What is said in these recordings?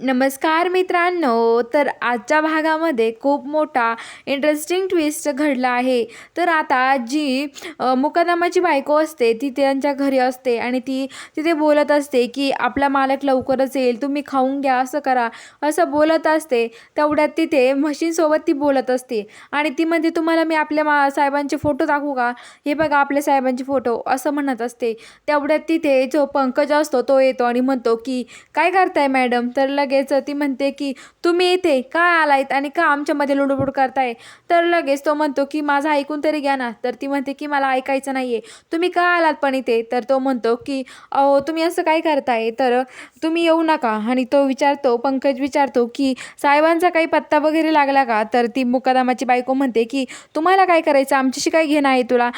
नमस्कार मित्रांनो तर आजच्या भागामध्ये खूप मोठा इंटरेस्टिंग ट्विस्ट घडला आहे. तर आता जी मुकदमाची बायको असते ती त्यांच्या घरी असते आणि ती तिथे बोलत असते की आपला मालक लवकरच येईल तुम्ही खाऊन घ्या असं करा. असं बोलत असते तेवढ्यात तिथे म्हशींसोबत ती बोलत असते. आणि ती म्हणते तुम्हाला मी आपल्या मा साहेबांचे फोटो दाखवू का? हे बघा आपल्या साहेबांचे फोटो असं म्हणत असते. तेवढ्यात तिथे जो पंकज असतो तो येतो आणि म्हणतो की काय करताय मॅडम तर लगेच ती म्हणते की तुम्ही इथे का आलायत आणि का आमच्यामध्ये लुडबुड करताय? तर लगेच तो म्हणतो की माझं ऐकून तरी घ्या ना. तर ती म्हणते की मला ऐकायचं नाही आहे तुम्ही का आलात पण इथे? तर तो म्हणतो की अहो तुम्ही असं काय करताय? तर तुम्ही येऊ नका. आणि तो विचारतो पंकज विचारतो की साहेबांचा काही पत्ता वगैरे लागला का? तर ती मुकादामाची बायको म्हणते की तुम्हाला काय करायचं? आमच्याशी काय घेणं आहे तुला.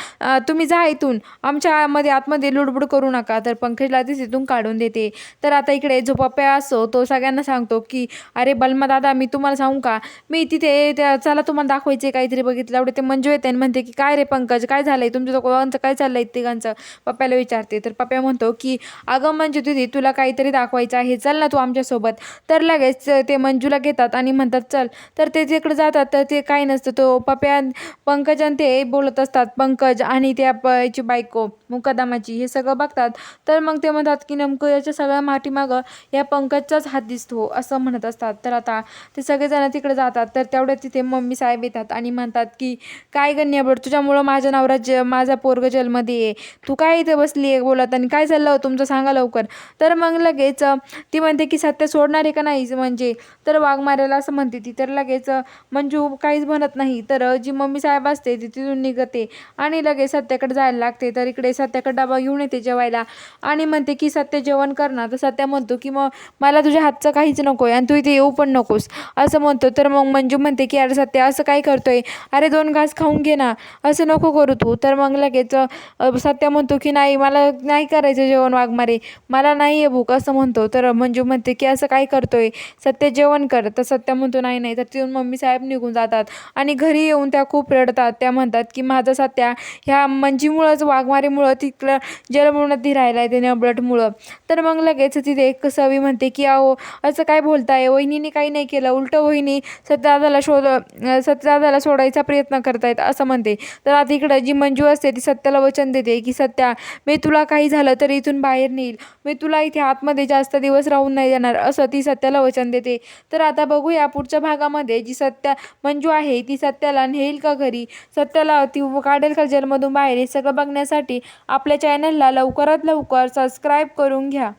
तुम्ही जा इथून. आमच्यामध्ये आतमध्ये लुडबुड करू नका. तर पंकजला ती तिथून काढून देते. तर आता इकडे जो पप्पा असो तो सगळ्यांना सांगतो की अरे बलमा दादा मी तुम्हाला सांगू का? मी तिथे त्या चला तुम्हाला दाखवायचे काहीतरी बघितलं. एवढे ते मंजू येते आणि म्हणते की काय रे पंकज काय झालंय? तुमच्या दोघांचं काय चाललं आहे तिघांचं? पप्प्याला विचारते. तर पप्प्या म्हणतो की अगं मंजू दिदी तुला काहीतरी दाखवायचं आहे. चल ना तू आमच्यासोबत. तर लगेच ते मंजूला घेतात आणि म्हणतात चल. तर ते तिकडे जातात तर ते काही नसतं. तो पप्प्या पंकज आणि ते बोलत असतात पंकज आणि त्या प- याची बायको मुकदमाची हे सगळं बघतात. तर मग ते म्हणतात की नेमकं याच्या सगळ्या माठीमागं या पंकजचाच हात दिसतो असं म्हणत असतात. तर आता ते सगळेजण तिकडे जातात. तर तेवढ्या तिथे मम्मी साहेब येतात आणि म्हणतात की काय गण्यबड तुझ्यामुळं माझ्या नवरा ज माझा पोरग जलमध्ये आहे. तू काय इथे बसली आहे बोलत आणि काय चाललं तुमचं? सांगा लवकर. तर मग लगेच ती म्हणते की सत्य सोडणार आहे का नाही? म्हणजे तर वाघ मारायला असं म्हणते ती. तर लगेच मंजू काहीच म्हणत नाही. तर जी मम्मी साहेब असते ती तिथून निघते आणि लगेच सत्याकडे जायला लागते. तर इकडे सत्याकडे डबा घेऊन येते जेवायला आणि म्हणते की सत्य जेवण कर ना तर सत्या म्हणतो की मग मला तुझ्या हातचं काहीच नको आहे आणि तू इथे येऊ पण नकोस. असं म्हणतो तर मग मंजू म्हणते की अरे सत्या असं काय करतोय? अरे दोन घास खाऊन घे ना. असं नको करू तू. तर मग लगेच सत्या म्हणतो की नाही मला नाही करायचं जेवण वाघमारे. मला नाही आहे भूक असं म्हणतो. तर मंजू म्हणते की असं काय करतोय? सत्य जेवण कर. तर सत्या म्हणतो नाही नाही. तर तिथून मम्मी साहेब निघून जातात आणि घरी येऊन त्या खूप रडतात. त्या म्हणतात की माझा सत्या ह्या मंजीमुळंच वाघमारीमुळं तिकडं जलमृणात राहिला आहे त्याने ब्लडमुळं तर मग लगेच तिथे एक सवी म्हणते की अहो असं काय बोलताय? वहिनीने काही नाही केलं. उलटं वहिनी सत्यदादाला शोध सत्यदादाला सोडायचा प्रयत्न करतायत असं म्हणते. तर आता इकडं जी मंजू असते ती सत्याला वचन देते की सत्या मी तुला काही झालं तर इथून बाहेर नेईल. मी तुला इथे आतमध्ये जास्त दिवस राहून नाही देणार असं ती सत्याला वचन देते. तर आता बघूया पुढच्या भागामध्ये जी सत्या मंजू आहे ती सत्याला नेईल का घरी? सत्याला ती काढेल का जेलमधून बाहेर? हे सगळं बघण्यासाठी आपल्या चॅनलला लवकरात लवकर सबस्क्राईब करून घ्या.